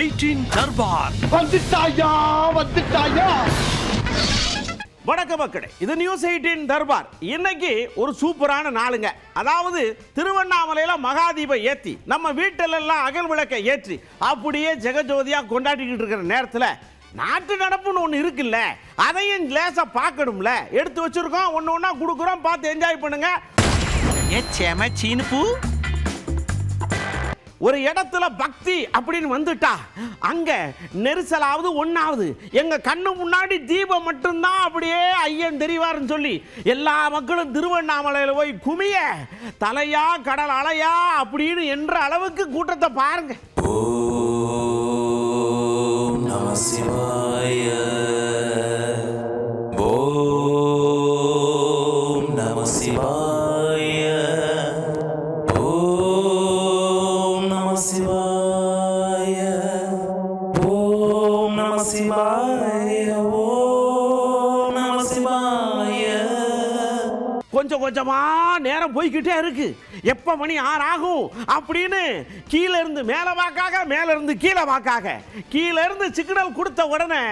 Eighteen தர்பார். வந்துட்டாயா வந்துட்டாயா? வணக்க மக்களே இது நியூஸ் எயிட்டின் தர்பார். இன்னைக்கு ஒரு சூப்பரான நாளுங்க. அதாவது திருவண்ணாமலையில மகாதீபம் ஏத்தி நம்ம வீட்டில எல்லாம் அகல் விளக்கை ஏற்றி அப்படியே ஜெகஜோதியா கொண்டாடிக்கிட்டு இருக்கிற நேரத்தில் நாட்டு நடப்புன்னு ஒன்று இருக்குல்ல அதையும் லேசா பார்க்கணும்ல. எடுத்து வச்சிருக்கோம் ஒன்று ஒன்றா கொடுக்குறோம் பார்த்து என்ஜாய் பண்ணுங்க. ஏ செம சீனுப்பு ஒரு இடத்துல பக்தி அப்படின்னு வந்துட்டா அங்கே நெரிசலாவது ஒன்றாவது எங்கள் கண்ணு முன்னாடி தீபம் மட்டும்தான் அப்படியே ஐயன் தெரிவாருன்னு சொல்லி எல்லா மக்களும் திருவண்ணாமலையில் போய் குமிய தலையா கடல் அலையா அப்படின்னு என்ற அளவுக்கு கூட்டத்தை பாருங்க. நம சிவாய. கொஞ்சம் கொஞ்சமா நேரம் போய்கிட்டே இருக்கு. எப்போ மணி ஆறு ஆகும் அப்படின்னு கீழே இருந்து மேலே வாக்காக மேலே இருந்து கீழே வாக்காக. கீழே இருந்து சிக்னல் கொடுத்த உடனே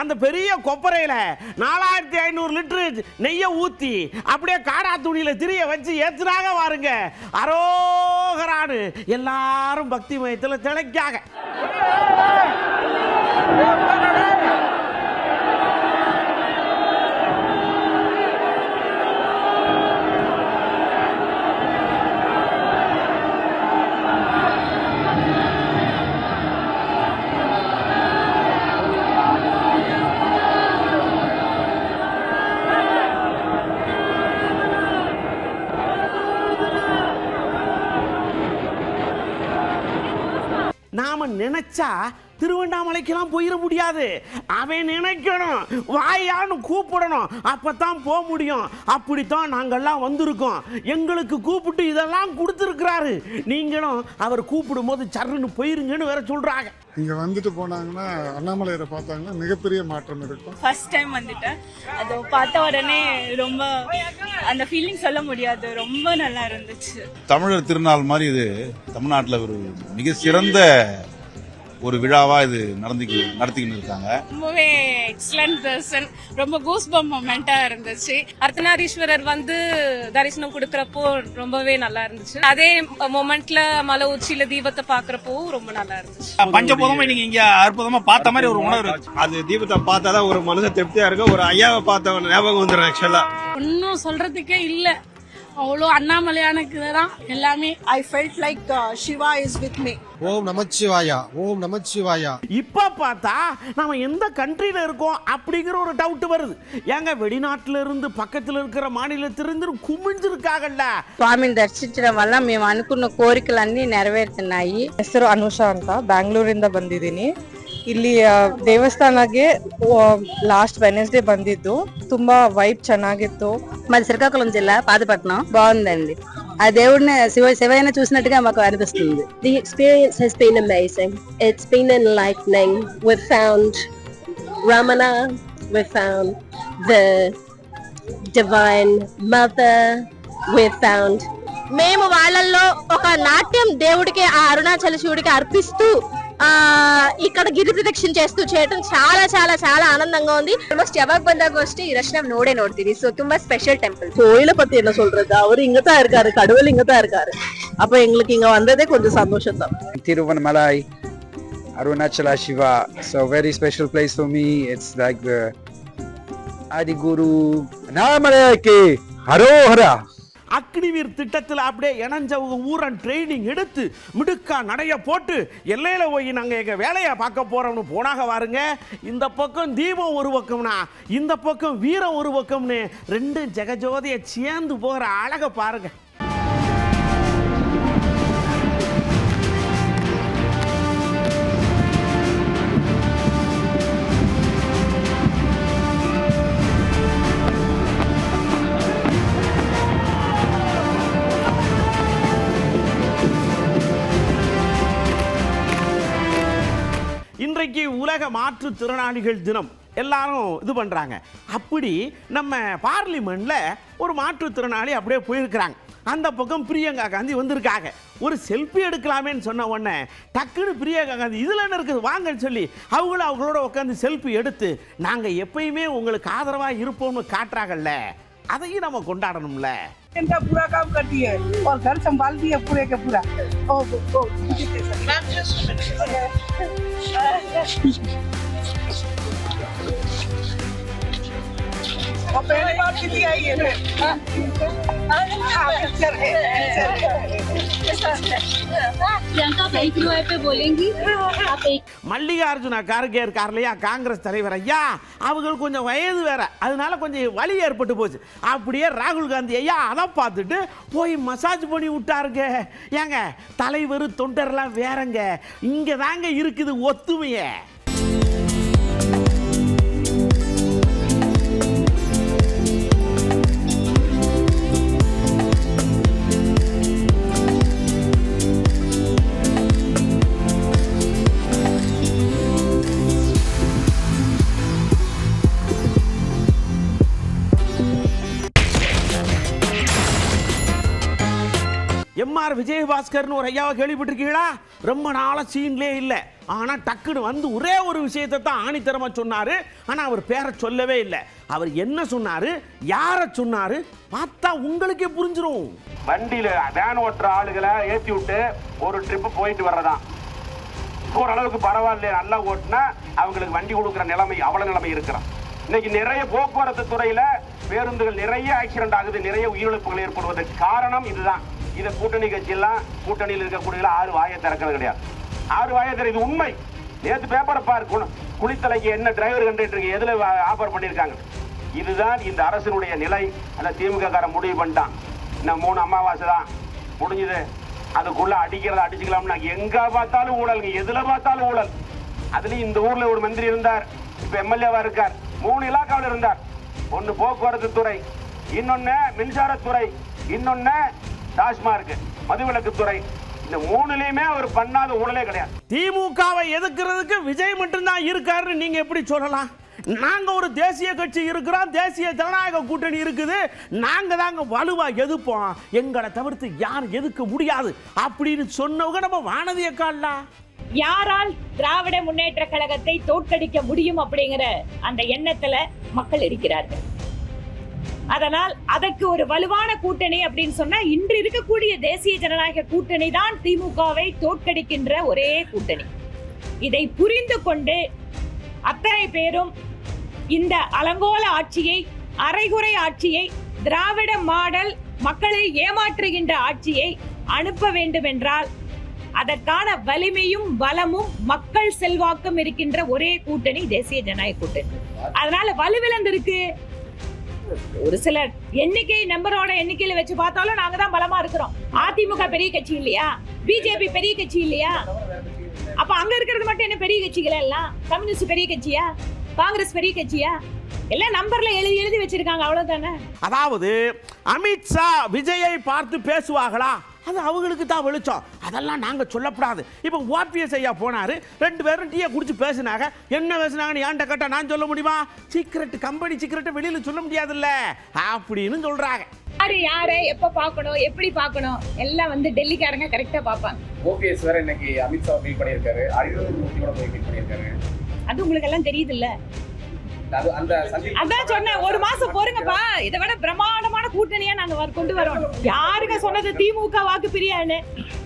அந்த பெரிய கொப்பரையில் நாலாயிரத்தி ஐநூறு லிட்டரு நெய்யை ஊற்றி அப்படியே காடா துணியில் திரிய வச்சு ஏற்றுனாக வாருங்க அரோகரானு எல்லாரும் பக்தி மயத்தில் திளைக்காக. நினைச்சா திருவண்ணாமலைக்கெல்லாம் போயிட முடியாது. அவன் நினைக்கணும். வாயான்னு கூப்பிடணும். அப்பதான் போக முடியும். அப்படித்தான் நாங்கெல்லாம் வந்திருக்கோம். எங்களுக்கு கூப்பிட்டு இதெல்லாம் கொடுத்துருக்கிறாரு. நீங்களும் அவர் கூப்பிடும் போது சர்ன்னு போயிருங்கன்னு வேற சொல்றாங்க. இங்க வந்துட்டு போனாங்கன்னா அண்ணாமலையரை பார்த்தாங்கன்னா மிகப்பெரிய மாற்றம் இருக்கும். ஃபர்ஸ்ட் டைம் வந்துட்டேன். அதை பார்த்த உடனே ரொம்ப அந்த ஃபீலிங் சொல்ல முடியாது. ரொம்ப நல்லா இருந்துச்சு. தமிழர் திருநாள் மாதிரி இது தமிழ்நாட்டில் ஒரு மிக சிறந்த ஒரு விழாவா இது நடந்து நடத்திக்கிட்டு இருக்காங்க. ரொம்பவே எக்ஸலண்ட் தர்சன் ரொம்ப கூஸ் பம் மொமெண்டா இருந்துச்சு. அர்த்தநாரீஸ்வரர் வந்து தரிசனம் கொடுக்கறப்போ ரொம்பவே நல்லா இருந்துச்சு. அதே மொமெண்ட்ல மலை உச்சியில தீபத்தை பாக்குறப்போ ரொம்ப நல்லா இருந்துச்சு. பஞ்சபூதமா நீங்க இங்க அற்புதமா பார்த்த மாதிரி ஒரு உணர்வு. அது தீபத்தை பார்த்தாதான் ஒரு மனசு திருப்தியா இருக்கும். ஒரு ஐயாவை பார்த்த ஞாபகம் வந்துடும் ஆக்சுவலா ஒன்னும் சொல்றதுக்கே இல்ல. அவ்வளோ அண்ணாமலையானுக்கு தான் எல்லாமே. I felt like Shiva is with me Om Namashivaya Om Namashivaya இப்போ பார்த்தா நம்ம எந்த கண்ட்ரியில் இருக்கோம் அப்படிங்கிற ஒரு டவுட் வருது. ஏங்க வெளிநாட்டில இருந்து பக்கத்தில் இருக்கிற மாநிலத்திலிருந்து குமிழ்ந்திருக்காங்கல்ல స్వామిని மேம் వల్ల கோரிக்கைகள் అనుకున్న కోరికలన్నీ నెరవేరుతున్నాయి ಹೆಸರು ಅನುಷಾ ಅಂತ ಬ್ಯಾಂಗ್ಳೂರಿಂದ ಬಂದಿದ್ದೀನಿ ಇಲ್ಲಿ ಆ, ದೇವಸ್ಥಾನಕ್ಕೆ ಲಾಸ್ಟ್ ವೆನೆಸ್ಡೇ ಬಂದಿದ್ದು ತುಂಬಾ ವೈಬ್ ಚೆನ್ನಾಗಿತ್ತು మాది శ్రీకాకుళం జిల్లా పాతపట్నం బాగుందండి ఆ దేవుడిని శివ శివయ్యన చూసినట్టుగా మాకు అనిపిస్తుంది The experience has been amazing. It's been enlightening. We've found Ramana, we found the Divine Mother, we found మేము వాళ్ళల్లో ఒక నాట్యం దేవుడికి ఆ అరుణాచల శివుడికి అర్పిస్తూ ఆ ఇక్కడ గిరి ప్రదక్షిణ చేస్తూ చేయడం చాలా చాలా చాలా ఆనందంగా ఉంది ಆಲ್ಮೋಸ್ಟ್ ಯಾವಾಗ ಬಂದಾಗ ಅಷ್ಟೇ ಈ ರಶ್ ನಾವು ನೋಡೇ ನೋಡ್ತೀವಿ ಸೊ ತುಂಬಾ ಸ್ಪೆಷಲ್ ಟೆಂಪಲ್ கோயிலை பத்தி என்ன சொல்றது அவர் இங்க தான் இருக்காரு கடவுள் இங்க தான் இருக்காரு அப்ப எங்களுக்கு இங்க வந்ததே கொஞ்சம் சந்தோஷம் தான் Tiruvannamalai, Arunachala Shiva. So very special place for me. It's like the Adi Guru Annamalai Haro Hara. Agniveer திட்டத்தில் அப்படியே இணைஞ்சவங்க ஊரன் ட்ரைனிங் எடுத்து மிடுக்கா நடைய போட்டு எல்லையில் போய் நாங்கள் எங்கள் வேலையை பார்க்க போகிறோம்னு போனாக வாருங்க. இந்த பக்கம் தீபம் ஒரு பக்கம்னா இந்த பக்கம் வீரம் ஒரு பக்கம்னு ரெண்டும் ஜெகஜோதியை சேர்ந்து போகிற அழகை பாருங்கள் இன்றைக்கு உலக மாற்றுத்திறனாளிகள் தினம். எல்லாரும் இது பண்ணுறாங்க அப்படி நம்ம பார்லிமெண்ட்டில் ஒரு மாற்றுத்திறனாளி அப்படியே போயிருக்கிறாங்க. அந்த பக்கம் பிரியங்கா காந்தி வந்திருக்காங்க. ஒரு செல்ஃபி எடுக்கலாமேன்னு சொன்ன உடனே டக்குன்னு பிரியங்கா காந்தி இதில் என்ன இருக்குது? வாங்கன்னு சொல்லி அவங்களும் அவங்களோட உட்காந்து செல்ஃபி எடுத்து நாங்கள் எப்பயுமே உங்களுக்கு ஆதரவாக இருப்போம்னு காட்டுறாங்கல்ல. அதையும் நம்ம கொண்டாடணும்ல. पूरा काम करती है और घर संभालती है पूरे के पूरा और पहली बार कितनी आई है हाँ, है प्रियंका आप एक पे बोलेंगी आप एक மல்லிகார்ஜுன கார்கே இருக்கார் இல்லையா காங்கிரஸ் தலைவர் ஐயா அவங்களுக்கு கொஞ்சம் வயது வேற அதனால கொஞ்சம் வலி ஏற்பட்டு போச்சு அப்படியே ராகுல் காந்தி ஐயா அதை பார்த்துட்டு போய் மசாஜ் பண்ணி விட்டாருங்க ஏங்க தலைவர் தொண்டர்லாம் வேறங்க இங்கே தாங்க இருக்குது ஒத்துமையே விஜயபாஸ்கர்னு ஒரு ஐயாவை கேள்விப்பட்டிருக்கீங்களா? ரொம்ப நாளாக சீன்லே இல்லை. ஆனால் டக்குன்னு வந்து ஒரே ஒரு விஷயத்தை தான் ஆணித்தரமாக சொன்னார். ஆனால் அவர் பேரை சொல்லவே இல்லை. அவர் என்ன சொன்னார்? யாரை சொன்னார்? பார்த்தா உங்களுக்கே புரிஞ்சிடும் வண்டியில் வேன் ஓட்டுற ஆளுகளை ஏற்றி விட்டு ஒரு ட்ரிப்பு போயிட்டு வர்றதான். ஓரளவுக்கு பரவாயில்ல நல்லா ஓட்டுனா அவங்களுக்கு வண்டி கொடுக்குற நிலைமை அவ்வளோ நிலைமை இருக்கிறான். இன்னைக்கு நிறைய போக்குவரத்து துறையில் பேருந்துகள் நிறைய ஆக்சிடென்ட் ஆகுது நிறைய உயிரிழப்புகள் ஏற்படுவதற்கு காரணம் இதுதான். இதை கூட்டணி கட்சியெல்லாம் கூட்டணியில் இருக்கக்கூடிய ஆறு வாயை திறக்கிறது கிடையாது. ஆறு வாயை திற இது உண்மை. நேற்று பேப்பரை பாரு குளித்தலைக்கு என்ன டிரைவர் கண்டுட்டு எதில் எதுல ஆஃபர் பண்ணியிருக்காங்க. இதுதான் இந்த அரசினுடைய நிலை. அந்த திமுக காரன் முடிவு பண்ணிட்டான். இன்னும் மூணு அமாவாசை தான் முடிஞ்சது. அதுக்குள்ள அடிக்கிறத அடிச்சுக்கலாம்னா எங்க பார்த்தாலும் ஊழல் எதுல பார்த்தாலும் ஊழல். அதுலயும் இந்த ஊர்ல ஒரு மந்திரி இருந்தார். இப்ப எம்எல்ஏவா இருக்கார். மூணு இலாக்காவில் இருந்தார். ஒன்னு போக்குவரத்து துறை இன்னொன்னு மின்சாரத்துறை இன்னொன்னு டாஸ்மார்க் மதுவிலக்கு துறை இந்த மூணுலயுமே அவர் பண்ணாத ஊழலே கிடையாது. திமுகவை எதிர்க்கிறதுக்கு விஜய் மட்டும்தான் இருக்காருன்னு நீங்க எப்படி சொல்லலாம்? நாங்க ஒரு தேசிய கட்சி இருக்கிறோம் தேசிய ஜனநாயக கூட்டணி இருக்குது. நாங்க தாங்க வலுவா எதிர்ப்போம். எங்களை தவிர்த்து யார் எதுக்க முடியாது அப்படின்னு சொன்னவங்க நம்ம வானதிய காலா யாரால் திராவிட முன்னேற்ற கழகத்தை தோற்கடிக்க முடியும் அப்படிங்கிற அந்த எண்ணத்துல மக்கள் இருக்கிறார்கள். அதனால் அதற்கு ஒரு வலுவான கூட்டணி அப்படின்னு சொன்னா இன்று இருக்கக்கூடிய தேசிய ஜனநாயக கூட்டணி தான் திமுகவை தோற்கடிக்கின்ற ஒரே கூட்டணி. இதை புரிந்து கொண்டு அத்தனை பேரும் இந்த அலங்கோல ஆட்சியை அரைகுறை ஆட்சியை திராவிட மாடல் மக்களை ஏமாற்றுகின்ற ஆட்சியை அனுப்ப வேண்டும் என்றால் அதற்கான வலிமையும் பலமும் மக்கள் செல்வாக்கும் இருக்கின்ற ஒரே கூட்டணி தேசிய ஜனநாயக கூட்டணி. அதனால வலுவிழந்திருக்கு. ஒரு சில எண்ணிக்கை நம்பரோட எண்ணிக்கையில வச்சு பார்த்தாலும் நாங்க தான் பலமா இருக்கிறோம். அதிமுக பெரிய கட்சி இல்லையா? பிஜேபி பெரிய கட்சி இல்லையா? அப்ப அங்க இருக்கிறது மட்டும் என்ன பெரிய கட்சிகள் எல்லாம்? கம்யூனிஸ்ட் பெரிய கட்சியா? காங்கிரஸ் பெரிய கட்சியா? எல்லாம் நம்பர்ல எழுதி எழுதி வச்சிருக்காங்க அவ்வளவுதானே? அதாவது அமித்ஷா விஜயை பார்த்து பேசுவாங்களா அது அவங்களுக்கு தான் வெளிச்சம். அதெல்லாம் நாங்கள் சொல்லக்கூடாது இப்போ ஓபிஎஸ் ஐயா போனார் ரெண்டு பேரும் டீயை குடிச்சு பேசினாங்க. என்ன பேசுனாங்கன்னு ஏன்ட்ட கேட்டா நான் சொல்ல முடியுமா? சீக்கிரட் கம்பெனி சீக்கிரட்டை வெளியில் சொல்ல முடியாதுல்ல. அப்படின்னு சொல்கிறாங்க யாரு யாரை எப்ப பார்க்கணும் எப்படி பார்க்கணும்? எல்லாம் வந்து டெல்லிக்காரங்க கரெக்டா பார்ப்பாங்க. ஓபிஎஸ் வேற இன்னைக்கு அமித்ஷா மீட் பண்ணியிருக்காரு. அரிதர் மூர்த்தியோட போய் மீட் பண்ணியிருக்காரு. அது உங்களுக்கு எல்லாம் தெரியுது இல்ல அதான் சொன்னேன் ஒரு மாசம் பொறுங்கப்பா. இதை விட பிரமாண்டமான கூட்டணியா நாங்க வர- கொண்டு வரோம். யாருங்க சொன்னது திமுக வாக்கு பிரியான்னு?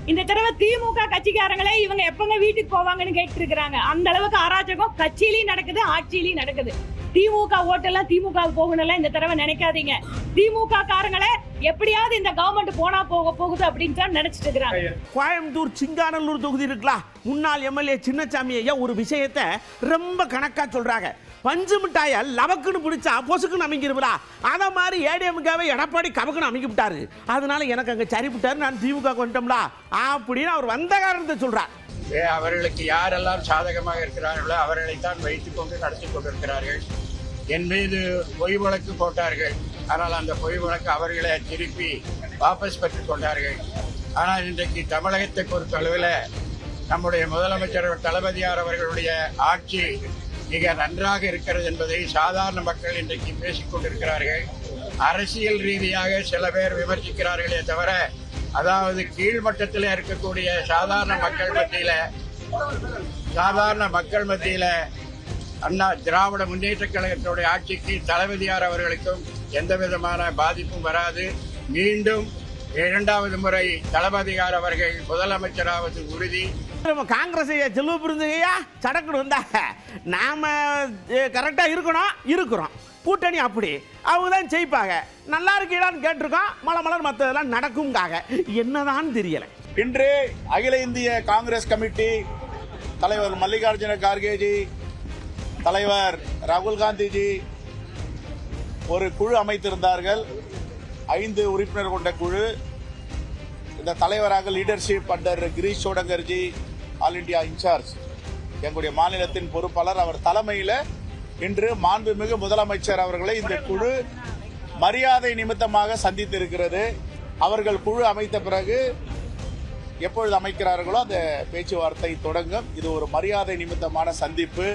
இந்த தடவை திமுக கட்சிக்காரங்களே இவங்க எப்பங்க வீட்டுக்கு போவாங்கன்னு கேட்டு இருக்காங்க அந்த அளவுக்கு அராஜகம் கட்சியிலயும் நடக்குது ஆட்சியிலயும் நடக்குது. திமுக ஓட்டெல்லாம் திமுக போகணும்லாம் இந்த தடவை நினைக்காதீங்க. திமுக காரங்களே எப்படியாவது இந்த கவர்மெண்ட் போனா போக போகுது அப்படின்னு தான் நினைச்சிட்டு இருக்கிறாங்க. கோயம்புத்தூர் சிங்கானல்லூர் தொகுதி இருக்கலாம் முன்னாள் எம்எல்ஏ சின்னசாமி ஐயா ஒரு விஷயத்தை ரொம்ப கணக்கா சொல்றாங்க. பஞ்சு மிட்டாயை லவக்குன்னு பிடிச்சா பொசுக்குன்னு அமைங்கிருப்பா அதை மாதிரி ஏடிஎம்காவை எடப்பாடி கவக்குன்னு அமைக்க விட்டாரு. அதனால எனக்கு அங்கே சரி விட்டாரு நான் திமுக கொண்டோம்லா அப்படின்னு அவர் வந்த காரணத்தை ஏ அவர்களுக்கு யாரெல்லாம் சாதகமாக இருக்கிறார்களோ அவர்களைத்தான் வைத்துக் கொண்டு நடத்தி கொண்டிருக்கிறார்கள். என் மீது பொய் வழக்கு போட்டார்கள். ஆனால் அந்த பொய் வழக்கு அவர்களை திருப்பி வாபஸ் பெற்றுக் கொண்டார்கள். ஆனால் இன்றைக்கு தமிழகத்தை பொறுத்த அளவில் நம்முடைய முதலமைச்சர் தளபதியார் அவர்களுடைய ஆட்சி மிக நன்றாக இருக்கிறது என்பதை சாதாரண மக்கள் இன்றைக்கு பேசிக் கொண்டிருக்கிறார்கள். அரசியல் ரீதியாக சில பேர் விமர்சிக்கிறார்களே தவிர அதாவது கீழ்மட்டத்தில் இருக்கக்கூடிய சாதாரண மக்கள் மத்தியில் சாதாரண மக்கள் மத்தியில் அண்ணா திராவிட முன்னேற்ற கழகத்தினுடைய ஆட்சிக்கு தளபதியார் அவர்களுக்கும் எந்த விதமான பாதிப்பும் வராது. மீண்டும் இரண்டாவது முறை தளபதியார் அவர்கள் முதலமைச்சராவது உறுதி. நம்ம காங்கிரஸ் செல்வ பிரிஞ்சையா சடக்குன்னு வந்தாங்க. நாம கரெக்டாக இருக்கணும் இருக்கிறோம். கூட்டணி அப்படி. அவங்க தான் ஜெயிப்பாங்க. நல்லா இருக்கீடான்னு கேட்டிருக்கோம். மலை மலர் மற்றதெல்லாம் நடக்குங்காக என்னதான் தெரியலை. இன்று அகில இந்திய காங்கிரஸ் கமிட்டி தலைவர் மல்லிகார்ஜுன கார்கேஜி தலைவர் ராகுல் காந்திஜி ஒரு குழு அமைத்திருந்தார்கள். ஐந்து உறுப்பினர் கொண்ட குழு இந்த தலைவராக leadership under Girish Chodankarji all India incharge எங்களுடைய மாநிலத்தின் பொறுப்பாளர். அவர் தலைமையில் இன்று மாண்புமிகு முதலமைச்சர் அவர்களை இந்த குழு மரியாதை நிமித்தமாக சந்தித்திருக்கிறது. அவர்கள் குழு அமைத்த பிறகு எப்பொழுது அமைக்கிறார்களோ அந்த பேச்சுவார்த்தை தொடங்கும். இது ஒரு மரியாதை நிமித்தமான சந்திப்பு.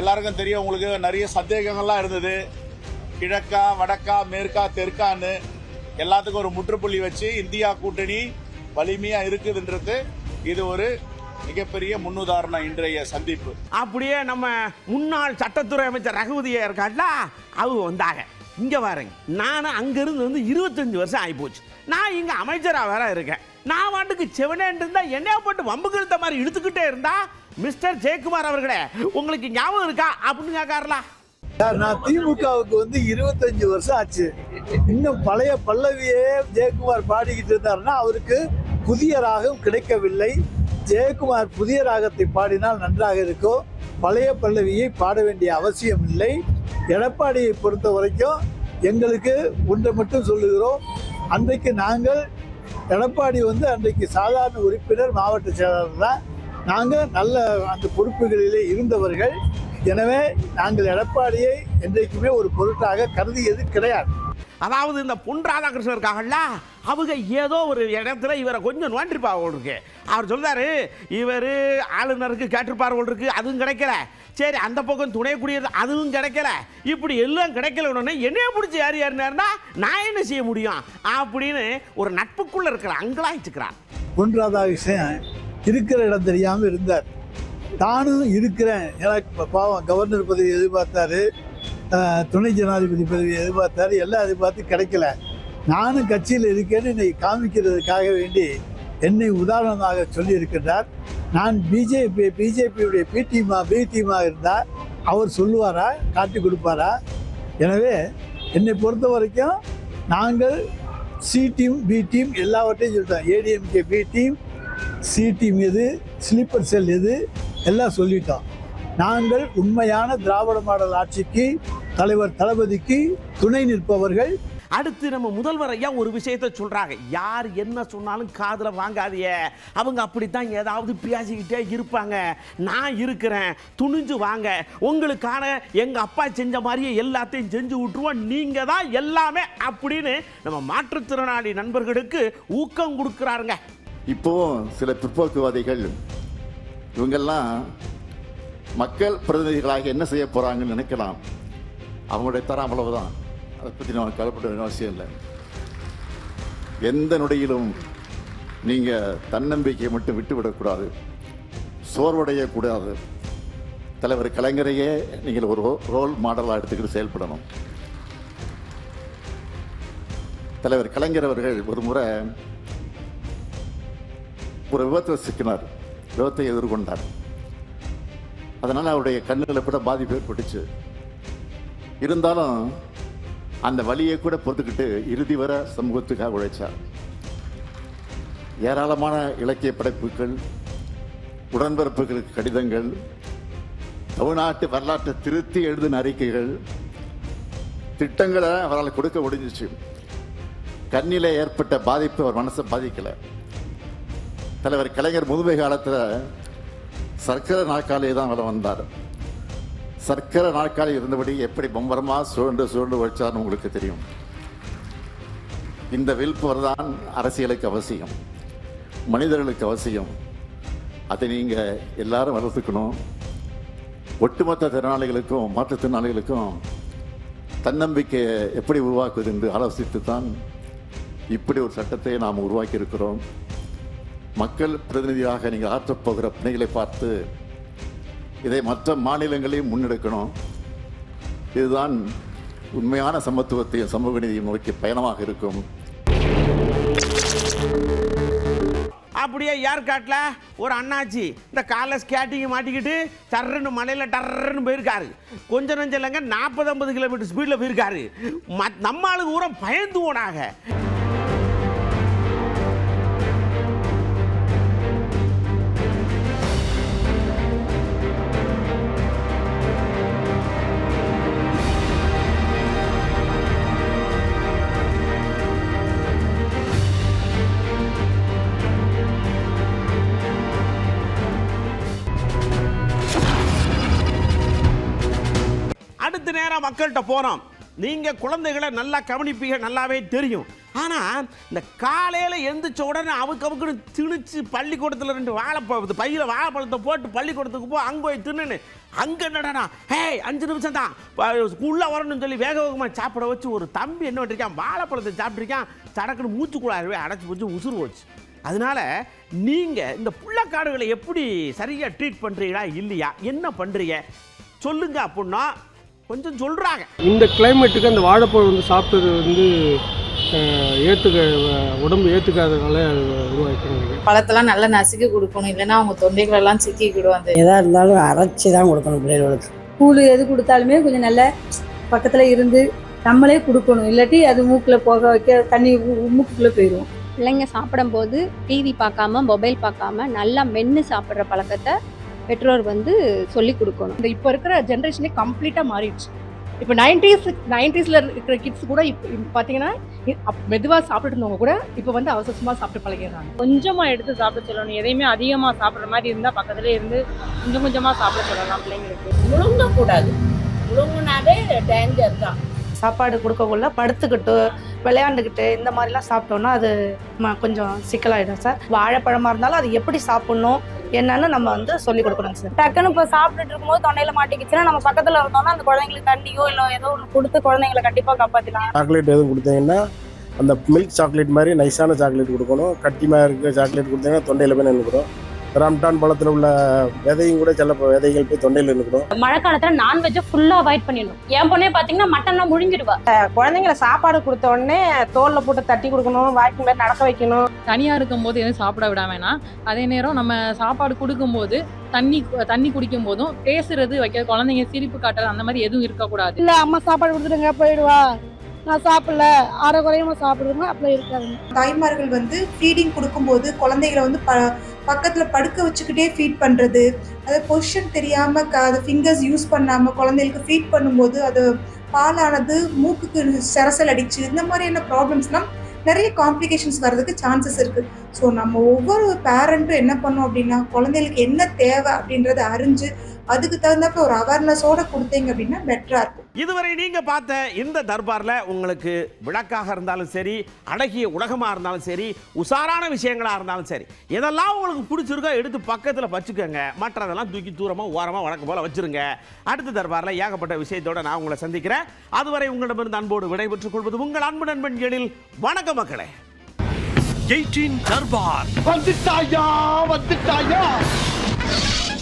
எல்லாருக்கும் தெரியும் உங்களுக்கு நிறைய சந்தேகங்கள்லாம் இருந்தது. கிழக்கா வடக்கா மேற்கா தெற்கான்னு எல்லாத்துக்கும் ஒரு முற்றுப்புள்ளி வச்சு இந்தியா கூட்டணி வலிமையா இருக்குதுன்றது இது ஒரு மிகப்பெரிய முன்னுதாரணம் இன்றைய சந்திப்பு. அப்படியே நம்ம முன்னாள் சட்டத்துறை அமைச்சர் ரகுபதியா இருக்காட்ல அவங்க வந்தாங்க. இங்க பாருங்க நானும் அங்கிருந்து வந்து இருபத்தஞ்சு வருஷம் ஆகிப்போச்சு நான் இங்க அமைச்சரா வேற இருக்கேன். நான் வாட்டுக்கு செவனேன் இருந்தா என்னைய போட்டு வம்பு கிழுத்த மாதிரி இழுத்துக்கிட்டே இருந்தா மிஸ்டர் ஜெயக்குமார் அவர்களே உங்களுக்கு ஞாபகம் இருக்கா அப்படின்னு கேட்காரலா. சார் நான் திமுகவுக்கு வந்து இருபத்தஞ்சு வருஷம் ஆச்சு. இன்னும் பழைய பல்லவியே ஜெயக்குமார் பாடிக்கிட்டு இருந்தாருன்னா அவருக்கு புதிய ராகம் கிடைக்கவில்லை. ஜெயக்குமார் புதிய ராகத்தை பாடினால் நன்றாக இருக்கும். பழைய பல்லவியை பாட வேண்டிய அவசியம் இல்லை. எடப்பாடியை பொறுத்த வரைக்கும் எங்களுக்கு ஒன்றை மட்டும் சொல்லுகிறோம். அன்றைக்கு நாங்கள் எடப்பாடி வந்து அன்றைக்கு சாதாரண உறுப்பினர் மாவட்ட செயலாளர் தான். நாங்கள் நல்ல அந்த பொறுப்புகளிலே இருந்தவர்கள். எனவே நாங்கள் எடப்பாடியை என்றைக்குமே ஒரு பொருட்டாக கருதியது கிடையாது. அதாவது இந்த பொன் ராதாகிருஷ்ணன் இருக்காங்கல்ல அவங்க ஏதோ ஒரு இடத்துல இவரை கொஞ்சம் நோண்டிருப்பா இருக்கு. அவர் சொல்றாரு இவர் ஆளுநருக்கு கேட்டிருப்பார் இருக்கு அதுவும் கிடைக்கல. சரி அந்த பக்கம் துணை குடியரசு அதுவும் கிடைக்கல. இப்படி எல்லாம் கிடைக்கல உடனே என்னைய பிடிச்சி யார் யாருன்னா நான் என்ன செய்ய முடியும்? அப்படின்னு ஒரு நட்புக்குள்ள இருக்கிற அங்கலாய்ச்சிக்கிறார். பொன் ராதாகிருஷ்ணன் இருக்கிற இடம் தெரியாமல் இருந்தார். தானும் இருக்கிறேன். எனக்கு பாவம் கவர்னர் பதவி எதிர்பார்த்தாரு துணை ஜனாதிபதி பதவி எதிர்பார்த்தாரு எல்லாம் எதிர்பார்த்து கிடைக்கல. நானும் கட்சியில் இருக்கேன்னு இன்னைக்கு காமிக்கிறதுக்காக வேண்டி என்னை உதாரணமாக சொல்லியிருக்கின்றார். நான் பிஜேபி பிஜேபியுடைய பி பிடிமா பி இருந்தால் அவர் சொல்லுவாரா காட்டி கொடுப்பாரா? எனவே என்னை பொறுத்த வரைக்கும் நாங்கள் சி டீம் பி டீம் எல்லாவற்றையும் சொல்லிட்டோம் ADMK B team C team எது ஸ்லீப்பர் செல் எது எல்லாம் சொல்லிட்டோம் நாங்கள் உண்மையான திராவிட மாடல் ஆட்சிக்கு தலைவர் தளபதிக்கு துணை நிற்பவர்கள். அடுத்து நம்ம முதல்வர் ஐயா ஒரு விஷயத்தை சொல்றாங்க. யார் என்ன சொன்னாலும் காதுல வாங்காதீங்க அவங்க அப்படித்தான் ஏதாவது பேசிக்கிட்டே இருப்பாங்க. நான் இருக்கிறேன் துணிஞ்சு வாங்க. உங்களுக்கான எங்க அப்பா செஞ்ச மாதிரியே எல்லாத்தையும் செஞ்சு விட்டுருவோம். நீங்க தான் எல்லாமே அப்படின்னு நம்ம மாற்றுத்திறனாளி நண்பர்களுக்கு ஊக்கம் கொடுக்குறாருங்க. இப்போ சில பிற்போக்குவாதிகள் இவங்கெல்லாம் மக்கள் பிரதிநிதிகளாக என்ன செய்ய போகிறாங்கன்னு நினைக்கலாம். அவங்களுடைய தரம் அவ்வளவுதான். அதை பற்றி நம்ம கவலைப்பட வேண்டிய அவசியம் இல்லை. எந்த நொடியிலும் நீங்கள் தன்னம்பிக்கையை மட்டும் விட்டுவிடக்கூடாது சோர்வடையக்கூடாது தலைவர் கலைஞரையே நீங்கள் ஒரு ரோல் மாடலாக எடுத்துக்கிட்டு செயல்படணும். தலைவர் கலைஞர் அவர்கள் ஒரு முறை ஒரு விபத்தில் சிக்கினார். விபத்தை எதிர்கொண்டார். அதனால் அவருடைய கண்ணில் கூட பாதிப்பு ஏற்பட்டுச்சு. இருந்தாலும் அந்த வழியை கூட பொறுத்துக்கிட்டு இறுதி வர சமூகத்துக்காக உழைச்சார். ஏராளமான இலக்கிய படைப்புகள் உடன்பிறப்புகளுக்கு கடிதங்கள் தமிழ்நாட்டு வரலாற்றை திருத்தி எழுதின அறிக்கைகள் திட்டங்களை அவரால் கொடுக்க முடிஞ்சிச்சு. கண்ணிலே ஏற்பட்ட பாதிப்பு அவர் மனசை பாதிக்கலை. தலைவர் கலைஞர் முதுமை காலத்தில் சர்க்கரை நாற்காலியை தான் வர வந்தார். சர்க்கரை நாற்காலி இருந்தபடி எப்படி பம்பரமாக சுழண்டு சுழண்டு உழைச்சார்னு உங்களுக்கு தெரியும். இந்த வில்பவர் தான் அரசியலுக்கு அவசியம். மனிதர்களுக்கு அவசியம். அதை நீங்கள் எல்லாரும் வளர்த்துக்கணும். ஒட்டுமொத்த திறனாளிகளுக்கும் மாற்றுத்திறனாளிகளுக்கும் தன்னம்பிக்கையை எப்படி உருவாக்குவது என்று ஆலோசித்து தான் இப்படி ஒரு சட்டத்தை நாம் உருவாக்கி இருக்கிறோம் மக்கள் பிரதிநிதியாக நீங்கள் ஆற்றப் போகிற பணிகளை பார்த்து இதை மற்ற மாநிலங்களையும் முன்னெடுக்கணும். இதுதான் உண்மையான சமத்துவத்தையும் சமூக நீதியும் நோக்கி பயணமாக இருக்கும். அப்படியே ஏற்காட்டில் ஒரு அண்ணாச்சி. இந்த காலை ஸ்கேட்டிங்கை மாட்டிக்கிட்டு டர்ருன்னு மலையில் டர்ருன்னு போயிருக்காரு. கொஞ்சம் நஞ்சம் இல்லைங்க நாற்பது ஐம்பது கிலோமீட்டர் ஸ்பீடில் போயிருக்காரு. மத் நம்ம ஆளுங்க ஊரம் பயந்து ஓனாக மக்கள்கிட்ட போகிறோம் நீங்கள் குழந்தைகளை நல்லா கவனிப்பீங்க நல்லாவே தெரியும். ஆனால் இந்த காலையில் எந்திரிச்ச உடனே அவுக்கு அவுக்குன்னு திணிச்சு பள்ளிக்கூடத்தில் ரெண்டு வாழைப்பழத்து பையில் வாழைப்பழத்தை போட்டு பள்ளிக்கூடத்துக்கு போ அங்கே போய் தின்னு அங்கே என்னடா ஹேய் அஞ்சு நிமிஷம் தான். உள்ளே வரணும்னு சொல்லி வேக வேகமாக சாப்பிட வச்சு ஒரு தம்பி என்ன பண்ணிருக்கான் வாழைப்பழத்தை சாப்பிட்ருக்கான் சடக்குன்னு மூச்சுக்குள்ளாரவே அடைச்சி போச்சு உசுறு போச்சு. அதனால நீங்கள் இந்த புள்ளக்காடுகளை எப்படி சரியாக ட்ரீட் பண்ணுறீங்களா இல்லையா என்ன பண்ணுறீங்க சொல்லுங்க அப்படின்னா கொஞ்சம் சொல்கிறாங்க இந்த கிளைமேட்டுக்கு அந்த வாழைப்பழம் வந்து சாப்பிட்டது வந்து ஏத்துக்க உடம்பு ஏற்றுக்காதனால உருவாக்கணும் பழத்தெல்லாம் நல்லா நசுக்கி கொடுக்கணும். இல்லைன்னா அவங்க தொண்டைகள் எல்லாம் சிக்கிக்கிடும் அந்த எதா இருந்தாலும் அரைச்சி தான் கொடுக்கணும் பிள்ளைகளுக்கு. கூழ் எது கொடுத்தாலுமே கொஞ்சம் நல்ல பக்கத்துல இருந்து நம்மளே கொடுக்கணும். இல்லாட்டி அது மூக்குல போக வைக்க தண்ணி மூக்குக்குள்ள போயிடும் பிள்ளைங்க சாப்பிடும்போது டிவி பார்க்காம மொபைல் பார்க்காம நல்லா மென்று சாப்பிட்ற பழக்கத்தை பெற்றோர் வந்து சொல்லி கொடுக்கணும். இந்த இப்போ இருக்கிற ஜென்ரேஷனே கம்ப்ளீட்டாக மாறிடுச்சு. இப்போ நைன்டிஸ் நைன்டிஸில் இருக்கிற கிட்ஸ் கூட இப்போ பார்த்தீங்கன்னா மெதுவாக சாப்பிட்டு இருந்தவங்க கூட இப்போ வந்து அவசரமாக சாப்பிட்டு பழகிடுறாங்க. கொஞ்சமாக எடுத்து சாப்பிட சொல்லணும். எதையுமே அதிகமாக சாப்பிட்ற மாதிரி இருந்தால் பக்கத்துலேயே இருந்து கொஞ்சம் கொஞ்சமாக சாப்பிட சொல்லலாம் பிள்ளைங்களுக்கு. முழுங்கக்கூடாது. முழுங்குனாவே டேஞ்சர் தான். சாப்பாடு கொடுக்கக்குள்ள படுத்துக்கிட்டு விளையாண்டுக்கிட்டு இந்த மாதிரிலாம் சாப்பிட்டோம்னா அது ம- கொஞ்சம் சிக்கலாயிடும் சார். வாழைப்பழமாக இருந்தாலும் அது எப்படி சாப்பிடணும் என்னன்னு நம்ம வந்து சொல்லி கொடுக்கணும் சார். டக்குன்னு இப்போ சாப்பிட்டுட்டு இருக்கும்போது தொண்டையில மாட்டிக்கிச்சுன்னா நம்ம பக்கத்தில் இருந்தோம்னா அந்த குழந்தைங்களுக்கு தண்ணியோ இல்லை ஏதோ ஒன்று கொடுத்து குழந்தைங்களை கண்டிப்பாக காப்பாற்றிக்கலாம் சாக்லேட் எதுவும் கொடுத்தீங்கன்னா அந்த மில்க் சாக்லேட் மாதிரி நைஸான சாக்லேட் கொடுக்கணும். கட்டிமாக இருக்க சாக்லேட் கொடுத்தீங்கன்னா தொண்டையில் போய் நின்றுக்கணும் ரம்டான் பழத்தில் உள்ள விதையும் கூட சில விதைகள் போய் தொண்டையில் நின்றுக்கணும் மழை காலத்தில் நான்வெஜ்ஜை ஃபுல்லாக அவாய்ட் பண்ணிடணும். என் பொண்ணே பார்த்தீங்கன்னா மட்டன்லாம் முழுங்கிடுவா. குழந்தைங்களை சாப்பாடு கொடுத்த உடனே தோல்ல போட்டு தட்டி கொடுக்கணும் வாய்க்கு மேலே நடக்க வைக்கணும். தனியாக இருக்கும்போது எதுவும் சாப்பிட விட வேணாம். அதே நேரம் நம்ம சாப்பாடு கொடுக்கும்போது தண்ணி தண்ணி குடிக்கும் போதும் பேசுறது வைக்க குழந்தைங்க சிரிப்பு காட்டுறது அந்த மாதிரி எதுவும் இருக்கக்கூடாது. இல்லை அம்மா சாப்பாடு கொடுத்துருங்க போயிடுவா. நான் சாப்பிடல. அரை குறையமா சாப்பிடுங்க அப்படி இருக்காது தாய்மார்கள் வந்து ஃபீடிங் கொடுக்கும்போது குழந்தைகளை வந்து ப பக்கத்தில் படுக்க வச்சுக்கிட்டே ஃபீட் பண்ணுறது அதை பொசிஷன் தெரியாமல் க அது ஃபிங்கர்ஸ் யூஸ் பண்ணாமல் குழந்தைகளுக்கு ஃபீட் பண்ணும்போது அது பாலானது மூக்குக்கு சரசல் அடிச்சு இந்த மாதிரியான ப்ராப்ளம்ஸ்லாம் நிறைய காம்ப்ளிகேஷன்ஸ் வர்றதுக்கு சான்சஸ் இருக்குது ஸோ நம்ம ஒவ்வொரு பேரண்ட்டும் என்ன பண்ணோம் அப்படின்னா குழந்தைகளுக்கு என்ன தேவை அப்படின்றத அறிஞ்சு அதுக்கு தகுந்தாப்ப ஒரு அவேர்னஸோட கொடுத்தீங்க அப்படின்னா பெட்டராக இருக்கும். இதுவரை நீங்க பார்த்த இந்த தர்பார்ல உங்களுக்கு விளக்காக இருந்தாலும் சரி அழகிய உலகமா இருந்தாலும் சரி உசாரான விஷயங்களா இருந்தாலும் சரி எதெல்லாம் உங்களுக்கு பிடிச்சிருக்கோ எடுத்து பக்கத்துல வச்சுக்கோங்க. மற்றதெல்லாம் தூக்கி தூரமா ஓரமா வழக்கம் போல வச்சிருங்க. அடுத்த தர்பார்ல ஏகப்பட்ட விஷயத்தோட நான் உங்களை சந்திக்கிறேன். அதுவரை உங்களிடமிருந்து அன்போடு விடைபெற்றுக் கொள்வது உங்கள் அன்பு நண்பன் எழில். வணக்க மக்களே. எயிட்டீன் தர்பார். வந்துட்டாயா வந்துட்டாயா?